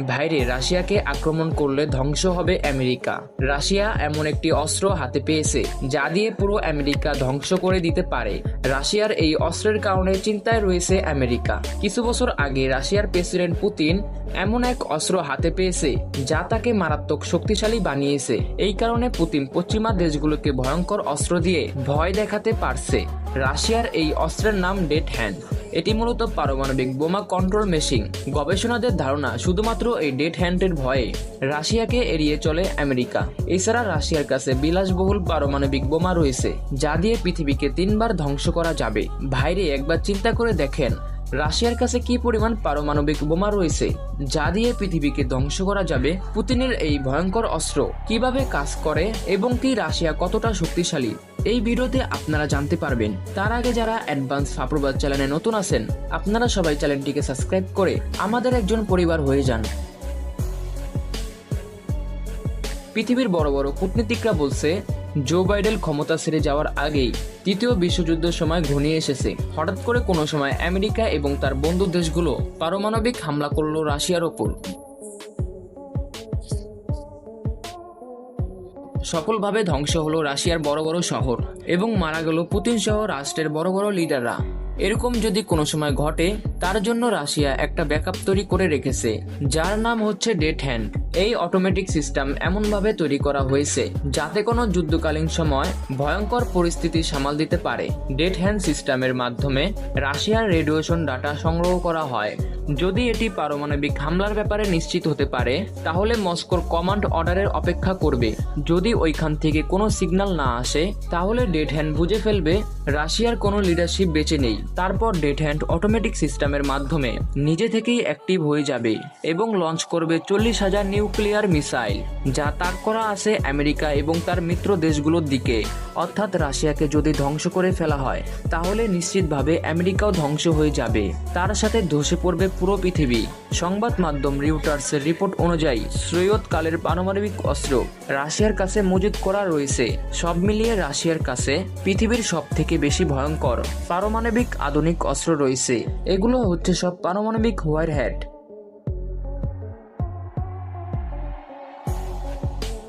ভাইরে, রাশিয়াকে আক্রমণ করলে ধ্বংস হবে আমেরিকা। রাশিয়া এমন একটি অস্ত্র হাতে পেয়েছে, যা দিয়ে পুরো আমেরিকা ধ্বংস করে দিতে পারে। রাশিয়ার এই অস্ত্রের কারণে চিন্তায় রয়েছে আমেরিকা। কিছু বছর আগে রাশিয়ার প্রেসিডেন্ট পুতিন এমন এক অস্ত্র হাতে পেয়েছে, যা তাকে মারাত্মক শক্তিশালী বানিয়েছে। এই কারণে পুতিন পশ্চিমা দেশগুলোকে ভয়ঙ্কর অস্ত্র দিয়ে ভয় দেখাতে পারছে। রাশিয়ার এই অস্ত্রের নাম ডেড হ্যান্ড। এটি মূলত পারমাণবিক বোমা কন্ট্রোল মেশিন। গবেষণাদের ধারণা শুধুমাত্র এই ডেড হ্যান্ডের ভয়ে রাশিয়াকে এড়িয়ে চলে আমেরিকা। এছাড়া রাশিয়ার কাছে বিলাসবহুল পারমাণবিক বোমা রয়েছে, যা দিয়ে পৃথিবীকে তিনবার ধ্বংস করা যাবে। ভাইরে, একবার চিন্তা করে দেখেন, রাশিয়ার কাছে কি পরিমাণ পারমাণবিক বোমা রয়েছে, যা দিয়ে পৃথিবীকে ধ্বংস করা যাবে? পুতিনের এই ভয়ঙ্কর অস্ত্র কীভাবে কাজ করে এবং কি রাশিয়া কতটা শক্তিশালী? এই ভিডিওতে আপনারা জানতে পারবেন, তার আগে যারা অ্যাডভান্স ফাপ্রবাদ চ্যানেলে নতুন আছেন, আপনারা সবাই চ্যানেলটিকে সাবস্ক্রাইব করে আমাদের একজন পরিবার হয়ে যান। পৃথিবীর বড় বড় কূটনীতিকরা বলছে, জো বাইডেন ক্ষমতা ছেড়ে যাওয়ার আগেই তৃতীয় বিশ্বযুদ্ধের সময় ঘনিয়ে এসেছে। হঠাৎ করে কোনো সময় আমেরিকা এবং তার বন্ধু দেশগুলো পারমাণবিক হামলা করল রাশিয়ার ওপর। সফলভাবে ধ্বংস হলো রাশিয়ার বড় বড় শহর এবং মারা গেল পুতিন সহ রাষ্ট্রের বড় বড় লিডাররা। এরকম যদি কোনো সময় ঘটে, তার জন্য রাশিয়া একটা ব্যাকআপ তৈরি করে রেখেছে, যার নাম হচ্ছে ডেট হ্যান্ড। এই অটোমেটিক সিস্টেম এমনভাবে তৈরি করা হয়েছে যাতে কোনো যুদ্ধকালীন সময় ভয়ঙ্কর পরিস্থিতি সামাল দিতে পারে। ডেট হ্যান্ড সিস্টেমের মাধ্যমে রাশিয়ার রেডিয়েশন ডাটা সংগ্রহ করা হয়। যদি এটি পারমাণবিক হামলার ব্যাপারে নিশ্চিত হতে পারে, তাহলে মস্কোর কমান্ড অর্ডারের অপেক্ষা করবে। যদি ওইখান থেকে কোনো সিগন্যাল না আসে, তাহলে ডেট হ্যান্ড বুঝে ফেলবে রাশিয়ার কোনো লিডারশিপ বেঁচে নেই। তারপর ডেট হ্যান্ড অটোমেটিক সিস্টেমের মাধ্যমে নিজে থেকেই অ্যাক্টিভ হয়ে যাবে এবং লঞ্চ করবে চল্লিশ হাজার নিউক্লিয়ার মিসাইল, যা তাক করা আছে আমেরিকা এবং তার মিত্র দেশগুলোর দিকে। অর্থাৎ রাশিয়াকে যদি ধ্বংস করে ফেলা হয়, তাহলে নিশ্চিতভাবে আমেরিকাও ধ্বংস হয়ে যাবে। তার সাথে ধসে পড়বে পুরো পৃথিবী। সংবাদ মাধ্যম রিউটার্সের রিপোর্ট অনুযায়ী, সৈয়দ কালের পারমাণবিক অস্ত্র রাশিয়ার কাছে মজুত করা রয়েছে। সব মিলিয়ে রাশিয়ার কাছে পৃথিবীর সব থেকে বেশি ভয়ঙ্কর পারমাণবিক আধুনিক অস্ত্র রয়েছে। এগুলো হচ্ছে সব পারমাণবিক হোয়ার হ্যাট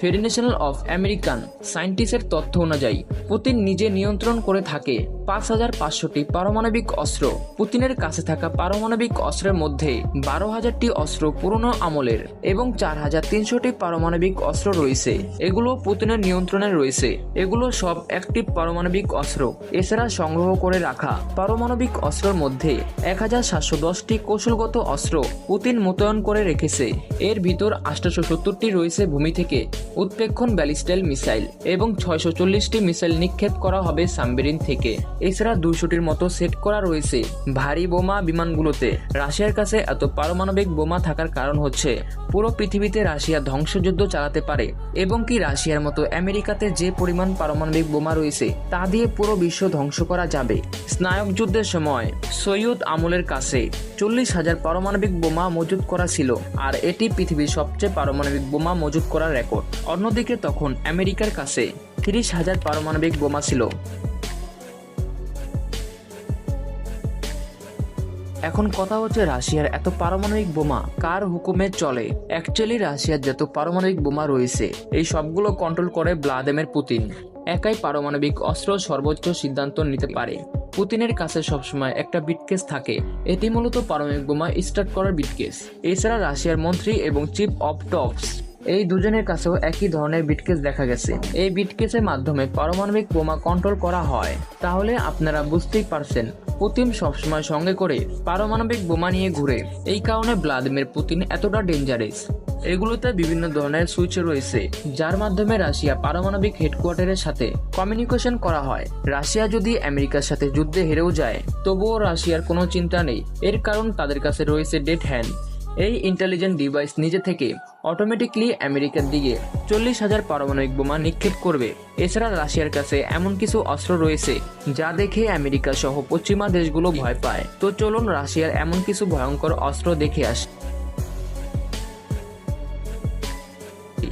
ফেডারেশনাল অফ আমেরিকান সায়েন্টিস্টের তথ্য অনুযায়ী পুতিন নিজে নিয়ন্ত্রণ করে থাকে। পাঁচ হাজার পাঁচশোটি পারমাণবিক অস্ত্র। পুতিনের কাছে থাকা পারমাণবিক অস্ত্রের মধ্যে বারো হাজারটি অস্ত্র পুরনো আমলের এবং চার হাজার তিনশোটি পারমাণবিক অস্ত্র রয়েছে। এগুলো পুতিনের নিয়ন্ত্রণে রয়েছে। এগুলো সব অ্যাক্টিভ পারমাণবিক অস্ত্র। এছাড়া সংগ্রহ করে রাখা পারমাণবিক অস্ত্রের মধ্যে এক হাজার সাতশো দশটি কৌশলগত অস্ত্র পুতিন মোতায়েন করে রেখেছে। এর ভিতর আটশো সত্তরটি রয়েছে ভূমি থেকে উৎপেক্ষণ ব্যালিস্টাইল মিসাইল এবং ছয়শো চল্লিশটি মিসাইল নিক্ষেপ করা হবে সাবমেরিন থেকে। এছাড়া দুইশোটির মতো সেট করা রয়েছে ভারী বোমা বিমানগুলোতে। রাশিয়ার কাছে এত পারমাণবিক বোমা থাকার কারণ হচ্ছে, পুরো পৃথিবীতে রাশিয়া ধ্বংসযুদ্ধ চালাতে পারে এবং কি রাশিয়ার মতো আমেরিকাতে যে পরিমাণ পারমাণবিক বোমা রয়েছে, তা দিয়ে পুরো বিশ্ব ধ্বংস করা যাবে। স্নায়ক যুদ্ধের সময়, সৈয়দ আমলের কাছে চল্লিশ হাজার পারমাণবিক বোমা মজুত করা ছিল, আর এটি পৃথিবীর সবচেয়ে পারমাণবিক বোমা মজুত করার রেকর্ড। অন্যদিকে তখন আমেরিকার কাছে তিরিশ হাজার পারমাণবিক বোমা ছিল। এখন কথা হচ্ছে রাশিয়ার এত পারমাণবিক বোমা কার হুকুমে চলে? অ্যাকচুয়ালি রাশিয়ার যত পারমাণবিক বোমা রয়েছে, এই সবগুলো কন্ট্রোল করে ভ্লাদিমির পুতিন। একাই পারমাণবিক অস্ত্র সর্বোচ্চ সিদ্ধান্ত নিতে পারে। পুতিনের কাছে সবসময় একটা বিটকেস থাকে। এটি মূলত পারমাণবিক বোমা স্টার্ট করার বিটকেস এছাড়া রাশিয়ার মন্ত্রী এবং চিফ অফ টপস এই দুজনের কাছেও একই ধরনের বিটকেস দেখা গেছে। এই বিটকেসের মাধ্যমে পারমাণবিক বোমা কন্ট্রোল করা হয়। তাহলে আপনারা বুঝতেই পারছেন, পুতিন সবসময় সঙ্গে করে পারমাণবিক বোমা নিয়ে ঘুরে। এই কারণে ভ্লাদিমির পুতিন এতটা ডেঞ্জারাস এগুলোতে বিভিন্ন ধরনের সুইচ রয়েছে, যার মাধ্যমে রাশিয়া পারমাণবিক হেডকোয়ার্টারের সাথে কমিউনিকেশন করা হয়। রাশিয়া যদি আমেরিকার সাথে যুদ্ধে হেরেও যায়, তবুও রাশিয়ার কোনো চিন্তা নেই। এর কারণ তাদের কাছে রয়েছে ডেড হ্যান্ড এই ইন্টেলিজেন্ট ডিভাইস নিজে থেকে অটোমেটিকলি আমেরিকার দিকে চল্লিশ হাজার পারমাণবিক বোমা নিক্ষেপ করবে। এছাড়া রাশিয়ার কাছে এমন কিছু অস্ত্র রয়েছে যা দেখে আমেরিকা সহ পশ্চিমা দেশগুলো ভয় পায়। তো চলুন রাশিয়ার এমন কিছু ভয়ঙ্কর অস্ত্র দেখে আসি।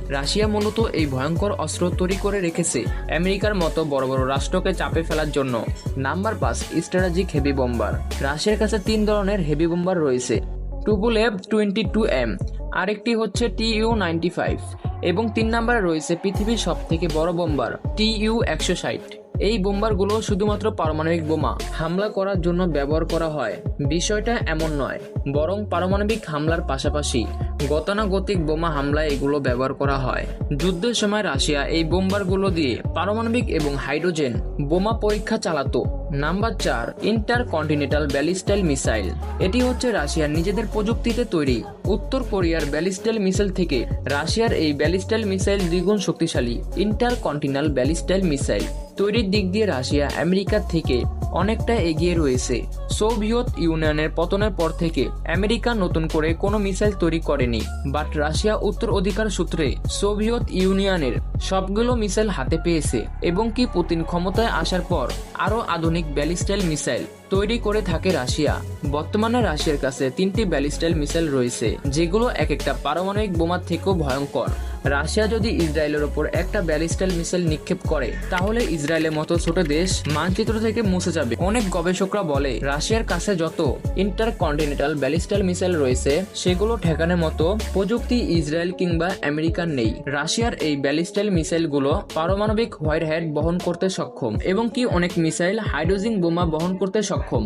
রাশিয়া মূলত এই ভয়ঙ্কর অস্ত্র তৈরি করে রেখেছে আমেরিকার মতো বড় বড় রাষ্ট্রকে চাপে ফেলার জন্য। নাম্বার পাঁচ স্ট্র্যাটেজিক হেভি বোম্বার রাশিয়ার কাছে তিন ধরনের হেভি বোম্বার রয়েছে। টুবুলেভ টোয়েন্টি টু এম, আরেকটি হচ্ছে টি ইউ নাইনটি ফাইভ, এবং তিন নম্বরে রয়েছে পৃথিবীর সব থেকে বড় বোম্বার, টি ইউ একশো ষাট। এই বোম্বারগুলো শুধুমাত্র পারমাণবিক বোমা, হামলা করার জন্য ব্যবহার করা হয়। বিষয়টা এমন নয়, বরং পারমাণবিক হামলার পাশাপাশি। গতানুগতিক বোমা হামলায় এগুলো ব্যবহার করা হয়। যুদ্ধের সময় রাশিয়া এই বোম্বারগুলো দিয়ে পারমাণবিক এবং হাইড্রোজেন বোমা পরীক্ষা চালাতো। নাম্বার চার ইন্টার কন্টিনেন্টাল ব্যালিস্টাইল মিসাইল। এটি হচ্ছে রাশিয়ার নিজেদের প্রযুক্তিতে তৈরি উত্তর কোরিয়ার ব্যালিস্টাইল মিসাইল থেকে রাশিয়ার এই ব্যালিস্টাইল মিসাইল দ্বিগুণ শক্তিশালী ইন্টার কন্টিনাল ব্যালিস্টাইল মিসাইল। তৈরির দিক দিয়ে রাশিয়া আমেরিকার থেকে অনেকটা এগিয়ে রয়েছে। সোভিয়েত ইউনিয়নের পতনের পর থেকে আমেরিকা নতুন করে কোনো মিসাইল তৈরি করেনি, বাট রাশিয়া উত্তর অধিকার সূত্রে সোভিয়েত ইউনিয়নের সবগুলো মিসাইল হাতে পেয়েছে এবং কি পুতিন ক্ষমতায় আসার পর আরও আধুনিক ব্যালিস্টাইল মিসাইল তৈরি করে থাকে রাশিয়া। বর্তমানে রাশিয়ার কাছে তিনটি ব্যালিস্টাইল মিসাইল রয়েছে, যেগুলো এক একটা পারমাণবিক বোমার থেকেও ভয়ঙ্কর। রাশিয়া যদি ইসরায়েলের ওপর একটা ব্যালিস্টাইল মিসাইল নিক্ষেপ করে, তাহলে ইসরায়েলের মতো ছোট দেশ মানচিত্র থেকে মুছে যাবে। অনেক গবেষকরা বলে, রাশিয়ার কাছে যত ইন্টারকন্টিনেন্টাল ব্যালিস্টাইল মিসাইল রয়েছে, সেগুলো ঠেকানোর মতো প্রযুক্তি ইসরায়েল কিংবা আমেরিকার নেই। রাশিয়ার এই ব্যালিস্টাইল মিসাইলগুলো পারমাণবিক হোয়াইট হ্যাট বহন করতে সক্ষম, এবং কি অনেক মিসাইল হাইড্রোজিন বোমা বহন করতে সক্ষম।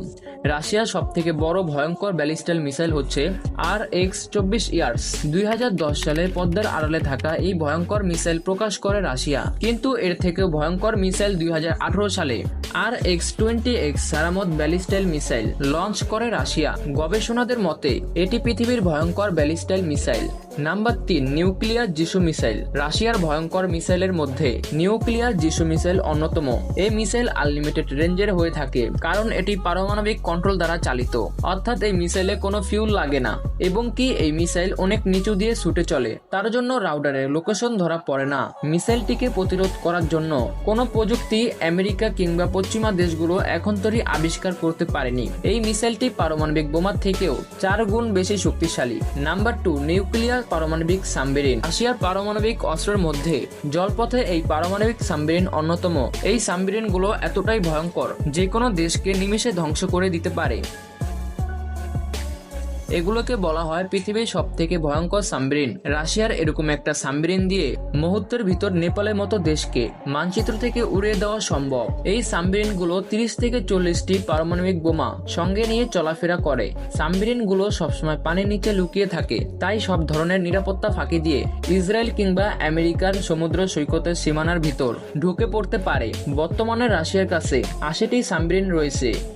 রাশিয়ার সব থেকে বড় ভয়ঙ্কর ব্যালিস্টাইল মিসাইল হচ্ছে আর এক্স চব্বিশ ইয়ার্স। দুই হাজার দশ সালে পদ্মার আড়ালে থাকা এই ভয়ঙ্কর মিসাইল প্রকাশ করে রাশিয়া। কিন্তু এর থেকেও ভয়ঙ্কর মিসাইল দুই হাজার আঠারো সালে R X twenty X Sarmat ballistic missile launch করে রাশিয়া। গবেষণাদের মতে, এটি পৃথিবীর ভয়ঙ্কর ব্যালিস্টাইল মিসাইল। নাম্বার তিন নিউক্লিয়ার যিশু মিসাইল, রাশিয়ার ভয়ঙ্কর মিসাইলের মধ্যে নিউক্লিয়ার যিশু মিসাইল অন্যতম। এই মিসাইল আনলিমিটেড রেঞ্জের হয়ে থাকে, কারণ এটি পারমাণবিক কন্ট্রোল দ্বারা চালিত। অর্থাৎ এই মিসাইলে কোনো ফিউল লাগে না, এবং কি এই মিসাইল অনেক নিচু দিয়ে ছুটে চলে, তার জন্য রাউডারের লোকেশন ধরা পড়ে না। মিসাইলটিকে প্রতিরোধ করার জন্য কোনো প্রযুক্তি আমেরিকা কিংবা পশ্চিমা দেশগুলো এখন তৈরি আবিষ্কার করতে পারেনি। এই মিসাইলটি পারমাণবিক বোমার থেকেও চার গুণ বেশি শক্তিশালী। নাম্বার টু নিউক্লিয়ার পারমাণবিক সাবমেরিন রাশিয়ার পারমাণবিক অস্ত্রের মধ্যে জলপথে এই পারমাণবিক সাবমেরিন অন্যতম। এই সাবমেরিনগুলো এতটাই ভয়ঙ্কর যে কোনো দেশকে নিমেষে ধ্বংস করে দিতে পারে। এগুলোকে বলা হয় পৃথিবীর সব থেকে ভয়ঙ্কর সাবমেরিন রাশিয়ার এরকম একটা সাবমেরিন দিয়ে মুহূর্তের ভিতর নেপালের মতো দেশকে মানচিত্র থেকে উড়িয়ে দেওয়া সম্ভব। এই সাবমেরিনগুলো তিরিশ থেকে চল্লিশটি পারমাণবিক বোমা সঙ্গে নিয়ে চলাফেরা করে। সাবমেরিনগুলো সবসময় পানির নিচে লুকিয়ে থাকে, তাই সব ধরনের নিরাপত্তা ফাঁকি দিয়ে ইসরায়েল কিংবা আমেরিকার সমুদ্র সৈকতের সীমানার ভিতর ঢুকে পড়তে পারে। বর্তমানে রাশিয়ার কাছে আশিটি সাবমেরিন রয়েছে।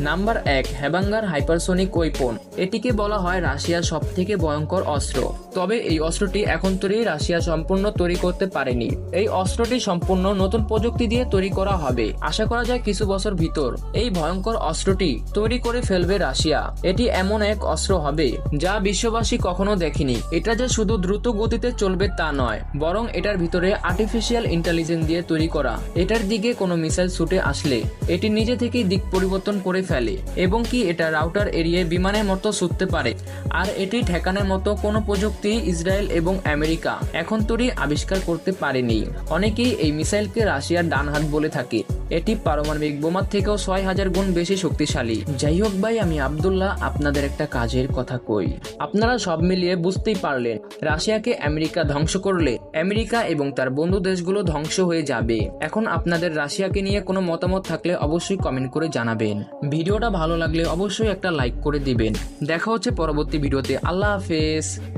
নাম্বার এক হ্যাবাঙ্গার হাইপারসোনিক ওয়েপন। এটিকে বলা হয় রাশিয়ার সব থেকে ভয়ঙ্কর অস্ত্র। তবে এই অস্ত্রটি এখন তৈরি রাশিয়া সম্পূর্ণ তৈরি করতে পারেনি। এই অস্ত্রটি সম্পূর্ণ নতুন প্রযুক্তি দিয়ে তৈরি করা হবে। আশা করা যায় কিছু বছর ভিতর এই ভয়ঙ্কর অস্ত্রটি তৈরি করে ফেলবে রাশিয়া। এটি এমন এক অস্ত্র হবে যা বিশ্ববাসী কখনো দেখেনি। এটা যে শুধু দ্রুত গতিতে চলবে তা নয়, বরং এটার ভিতরে আর্টিফিশিয়াল ইন্টেলিজেন্স দিয়ে তৈরি করা। এটার দিকে কোনো মিসাইল ছুটে আসলে এটি নিজে থেকেই দিক পরিবর্তন করে ফেলে। এবং কি এটা রাউটার এরিয়ায় বিমানের মতো ছুটতে পারে। আর এটি ঠেকানোর মতো কোনো প্রযুক্তি, ইসরায়েল এবং আমেরিকা। এখন তরি আবিষ্কার করতে পারেনি। অনেকেই এই মিসাইলকে রাশিয়ার ডান হাত বলে থাকে। এটি পারমাণবিক বোমার থেকেও ছয় হাজার গুণ বেশি শক্তিশালী। যাই হোক ভাই, আমি আবদুল্লাহ, আপনাদের একটা কাজের কথা কই। আপনারা সব মিলিয়ে বুঝতেই পারলেন, রাশিয়াকে আমেরিকা ধ্বংস করলে আমেরিকা এবং তার বন্ধু দেশগুলো ধ্বংস হয়ে যাবে। এখন আপনাদের রাশিয়াকে নিয়ে কোনো মতামত থাকলে অবশ্যই কমেন্ট করে জানাবেন। ভিডিওটা ভালো লাগলে অবশ্যই একটা লাইক করে দিবেন। দেখা হচ্ছে পরবর্তী ভিডিওতে। আল্লাহ হাফেজ।